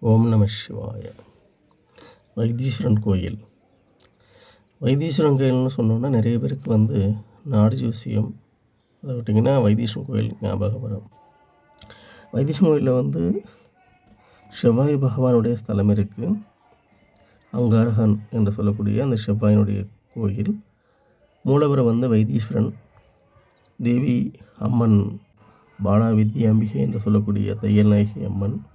ஓம் நம சிவாய. வைத்தீஸ்வரன் கோயில். வைத்தீஸ்வரன் கோயில்னு சொன்னோன்னா நிறைய பேருக்கு வந்து நாடு ஜோசியம் அதை விட்டிங்கன்னா வைத்தீஸ்வரன் கோயில் ஞாபகம் வரும். வைத்தீஸ்வரன் கோயிலில் வந்து செவ்வாய் பகவானுடைய ஸ்தலம் இருக்குது அங்காரகன் என்று சொல்லக்கூடிய அந்த செவ்வாயினுடைய கோயில். மூலவரை வந்து வைத்தீஸ்வரன். தேவி அம்மன் பாலா வித்யாம்பிகை என்று சொல்லக்கூடிய தையல் நாயகி அம்மன்.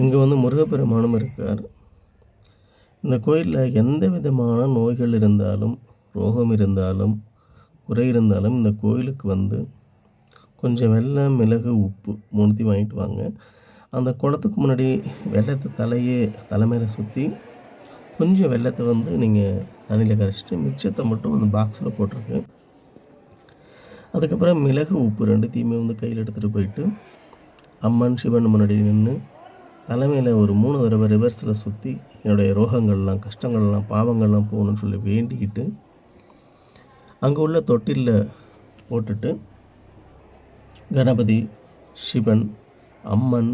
இங்கே வந்து முருகப்பெருமானும் இருக்கார். இந்த கோயிலில் எந்த விதமான நோய்கள் இருந்தாலும் ரோகம் இருந்தாலும் குறை இருந்தாலும் இந்த கோயிலுக்கு வந்து கொஞ்சம் வெள்ளம் மிளகு உப்பு மூணுத்தையும் வாங்கிட்டு வாங்க. அந்த குளத்துக்கு முன்னாடி வெள்ளத்தை தலையே தலைமையில சுற்றி கொஞ்சம் வெள்ளத்தை வந்து நீங்கள் தண்ணியில் கரைச்சிட்டு மிச்சத்தை மட்டும் அந்த பாக்ஸில் போட்டிருக்கு. அதுக்கப்புறம் மிளகு உப்பு ரெண்டுத்தையுமே வந்து கையில் எடுத்துகிட்டு போயிட்டு அம்மன் சிவன் முன்னாடி நின்று தலைமையில் ஒரு மூணு தடவை ரிவர்ஸில் சுற்றி என்னுடைய ரோகங்கள்லாம் கஷ்டங்கள்லாம் பாவங்கள்லாம் போகணும்னு சொல்லி வேண்டிக்கிட்டு அங்கே உள்ள தொட்டிலில் போட்டுட்டு கணபதி சிவன் அம்மன்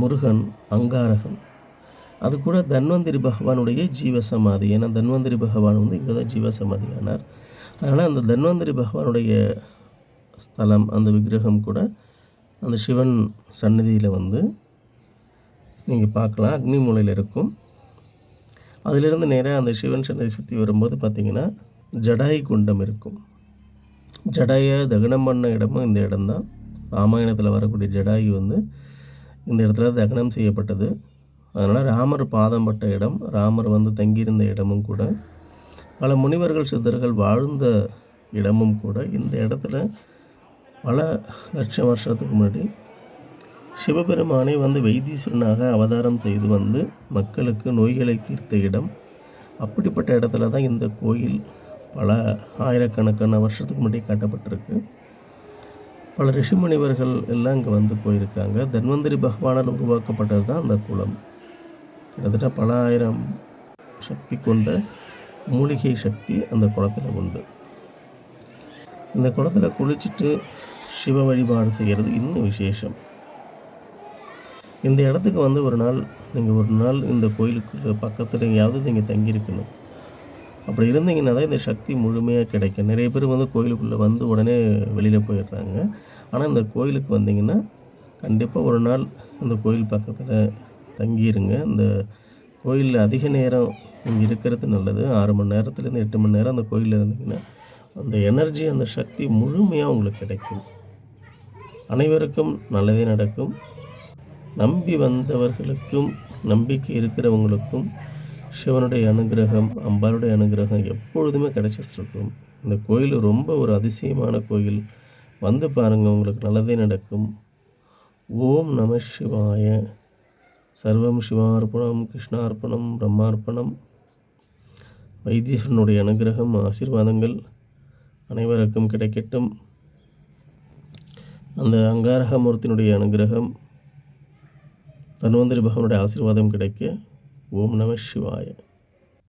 முருகன் அங்காரகன். அது கூட தன்வந்திரி பகவானுடைய ஜீவசமாதி. ஏன்னா தன்வந்திரி பகவான் வந்து இங்கே தான் ஜீவசமாதி ஆனார் அதனால் அந்த தன்வந்திரி பகவானுடைய ஸ்தலம் அந்த விக்கிரகம் கூட அந்த சிவன் சந்நிதியில் வந்து நீங்கள் பார்க்கலாம். அக்னி மூலையில் இருக்கும். அதிலிருந்து நேராக அந்த சிவன் சன்னதி சுற்றி வரும்போது பார்த்திங்கன்னா ஜடாயி குண்டம் இருக்கும். ஜடாயை தகனம் பண்ண இடமும் இந்த இடம்தான். ராமாயணத்தில் வரக்கூடிய ஜடாயு வந்து இந்த இடத்துல தகனம் செய்யப்பட்டது. அதனால் ராமர் பாதம் பட்ட இடம் ராமர் வந்து தங்கியிருந்த இடமும் கூட பல முனிவர்கள் சித்தர்கள் வாழ்ந்த இடமும் கூட இந்த இடத்துல பல லட்சம் வருஷத்துக்கு முன்னாடி சிவபெருமானை வந்து வைத்தீஸ்வரனாக அவதாரம் செய்து வந்து மக்களுக்கு நோய்களை தீர்த்த இடம். அப்படிப்பட்ட இடத்துல தான் இந்த கோயில் பல ஆயிரக்கணக்கான வருஷத்துக்கு முன்னாடி காட்டப்பட்டிருக்கு. பல ரிஷிமுனிவர்கள் எல்லாம் இங்கே வந்து போயிருக்காங்க. தன்வந்திரி பகவானால் உருவாக்கப்பட்டது தான் அந்த குளம். கிட்டத்தட்ட பல ஆயிரம் சக்தி கொண்ட மூலிகை சக்தி அந்த குளத்தில் உண்டு. இந்த குளத்தில் குளிச்சுட்டு சிவ வழிபாடு செய்கிறது இன்னும் விசேஷம். இந்த இடத்துக்கு வந்து ஒரு நாள் நீங்கள் ஒரு நாள் இந்த கோயிலுக்கு பக்கத்தில் எங்கேயாவது நீங்கள் தங்கியிருக்கணும். அப்படி இருந்தீங்கன்னா தான் இந்த சக்தி முழுமையாக கிடைக்கும். நிறைய பேர் வந்து கோயிலுக்குள்ளே வந்து உடனே வெளியில் போயிடுறாங்க. ஆனால் இந்த கோயிலுக்கு வந்தீங்கன்னா கண்டிப்பாக ஒரு நாள் இந்த கோயில் பக்கத்தில் தங்கியிருங்க இந்த கோயிலில் அதிக நேரம் இங்கே இருக்கிறது நல்லது. ஆறு மணி நேரத்துலேருந்து எட்டு மணி நேரம் அந்த கோயிலில் இருந்தீங்கன்னா அந்த எனர்ஜி அந்த சக்தி முழுமையாக உங்களுக்கு கிடைக்கும். அனைவருக்கும் நல்லதே நடக்கும். நம்பி வந்தவர்களுக்கும் நம்பிக்கை இருக்கிறவங்களுக்கும் சிவனுடைய அனுகிரகம் அம்பாளுடைய அனுகிரகம் எப்பொழுதுமே கிடைச்சிட்ருக்கும். இந்த கோயில் ரொம்ப ஒரு அதிசயமான கோயில். வந்து பாருங்கள் உங்களுக்கு நல்லதே நடக்கும். ஓம் நம சிவாய. சர்வம் சிவார்ப்பணம் கிருஷ்ணார்ப்பணம் பிரம்மார்ப்பணம். வைத்தீஸ்வரனுடைய அனுகிரகம் ஆசீர்வாதங்கள் அனைவருக்கும் கிடைக்கட்டும். அந்த அங்காரகமூர்த்தியினுடைய அனுகிரகம் தன்வந்திரி பகவனுடைய ஆசீர்வாதம் கிடைக்க ஓம் நம சிவாய.